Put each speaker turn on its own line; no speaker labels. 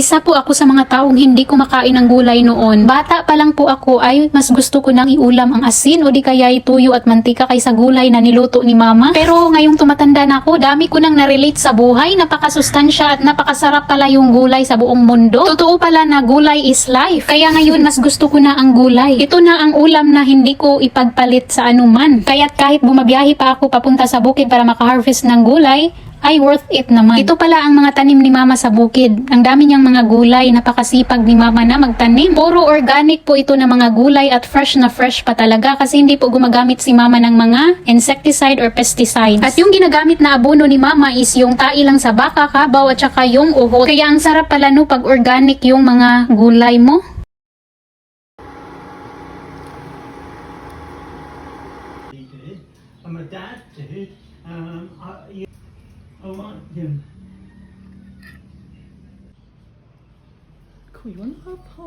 Isa po ako sa mga taong hindi kumakain ng gulay noon. Bata pa lang po ako ay mas gusto ko nang iulam ang asin o di kaya tuyo at mantika kaysa gulay na niluto ni mama. Pero ngayong tumatanda na ako, dami ko nang narelate sa buhay. Napakasustansya at napakasarap pala yung gulay sa buong mundo. Totoo pala na gulay is life. Kaya ngayon mas gusto ko na ang gulay. Ito na ang ulam na hindi ko ipagpalit sa anuman. Kaya't kahit bumabiyahe pa ako papunta sa bukid para makaharvest ng gulay, ay worth it naman. Ito pala ang mga tanim ni mama sa bukid. Ang dami niyang mga gulay, napakasipag ni mama na magtanim. Puro organic po ito na mga gulay at fresh na fresh pa talaga kasi hindi po gumagamit si mama ng mga insecticide or pesticides. At yung ginagamit na abono ni mama is yung tai lang sa baka, kabaw at saka yung uhot. Kaya ang sarap pala no pag organic yung mga gulay mo.
Um, I, you, a lot doing.
Cool, you wanna have home?